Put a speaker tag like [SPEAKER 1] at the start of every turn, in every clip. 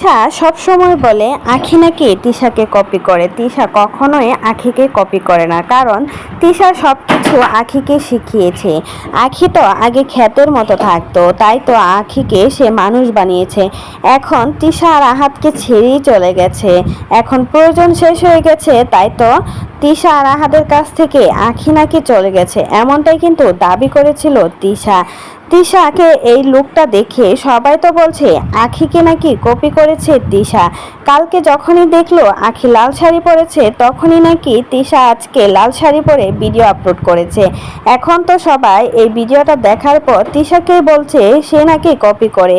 [SPEAKER 1] তিশা সবসময় বলে আখি নাকি তিশাকে কপি করে। তিশা কখনোই আখিকে কপি করে না, কারণ তিশা সব কিছু আখিকে শিখিয়েছে। আখি তো আগে খ্যাতের মতো থাকতো, তাই তো আখিকে সে মানুষ বানিয়েছে। এখন তিশা আর আহাতকে ছেড়েই চলে গেছে। এখন প্রয়োজন শেষ হয়ে গেছে, তাই তো তিশা আর আহাদের কাছ থেকে আখি নাকি চলে গেছে, এমনটাই কিন্তু দাবি করেছিল তিশা। তিশাকে এই লুকটা দেখে সবাই তো বলছে, আখিকে নাকি কপি করেছে তিশা। কালকে যখনই দেখল আখি লাল শাড়ি পরেছে, তখনই নাকি তিশা আজকে লাল শাড়ি পরে ভিডিও আপলোড করেছে। এখন তো সবাই এই ভিডিওটা দেখার পর তিশাকে বলছে, সে নাকি কপি করে।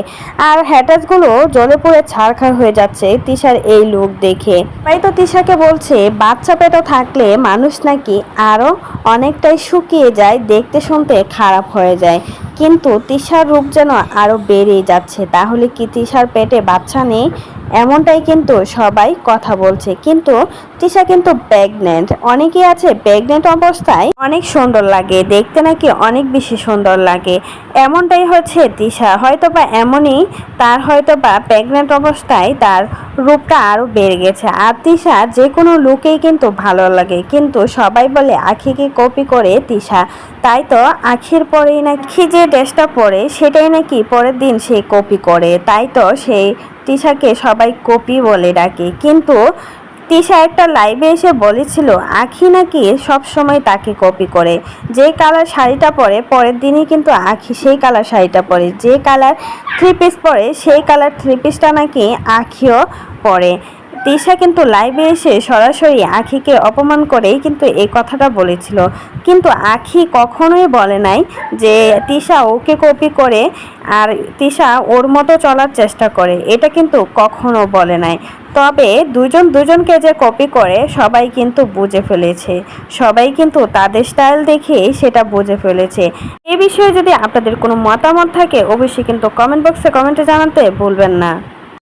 [SPEAKER 1] আর হ্যাটাসগুলো জলে পড়ে ছাড়খাড় হয়ে যাচ্ছে তিশার এই লুক দেখে। তাই তো তিশাকে বলছে, বাচ্চা পেটো থাকলে মানুষ নাকি আরও অনেকটাই শুকিয়ে যায় দেখতে শুনতে খারাপ হয়ে যায়। কিন্তু তিশার রূপ যেন আরও বেড়েই যাচ্ছে, তাহলে কি তিশার পেটে বাচ্চা নেই? এমনটাই কিন্তু সবাই কথা বলছে। কিন্তু তিশা কিন্তু প্রেগনেন্ট অনেকেই আছে প্রেগনেন্ট অবস্থায় অনেক সুন্দর লাগে, দেখতে নাকি অনেক বেশি সুন্দর লাগে। এমনটাই হচ্ছে তিশা হয়তো বা এমনই, তার হয়তো বা প্রেগনেন্ট অবস্থায় তার রূপটা আরও বেড়ে গেছে। আর তিশা যে কোনো লুকেই কিন্তু ভালো লাগে। কিন্তু সবাই বলে আখিকে কপি করে তিশা তাই তো আখির পরেই নাকি যে ড্রেসটা পরে, সেটাই নাকি পরের দিন সে কপি করে। তাই তো সেই তিশাকে সবাই কপি বলে ডাকে। কিন্তু তিশা একটা লাইভে এসে বলেছিল, আখি নাকি সব সময় তাকে কপি করে। যে কালার শাড়িটা পরে, পরের দিনই কিন্তু আখি সেই কালার শাড়িটা পরে। যে কালার থ্রি পিস পরে, সেই কালার থ্রি পিসটা নাকি আখিও পরে। তিশা কিন্তু লাইভে এসে সরাসরি আখিকে অপমান করেই কিন্তু এই কথাটা বলেছিল। কিন্তু আখি কখনোই বলে নাই যে তিশা ওকে কপি করে আর তিশা ওর মতো চলার চেষ্টা করে। এটা কিন্তু কখনো বলে নাই। তবে দুজন দুজনকে যে কপি করে, সবাই কিন্তু বুঝে ফেলেছে। সবাই কিন্তু তাদের স্টাইল দেখেই সেটা বুঝে ফেলেছে। এ বিষয়ে যদি আপনাদের কোনো মতামত থাকে, অবশ্যই কিন্তু কমেন্ট বক্সে কমেন্টে জানাতে ভুলবেন না।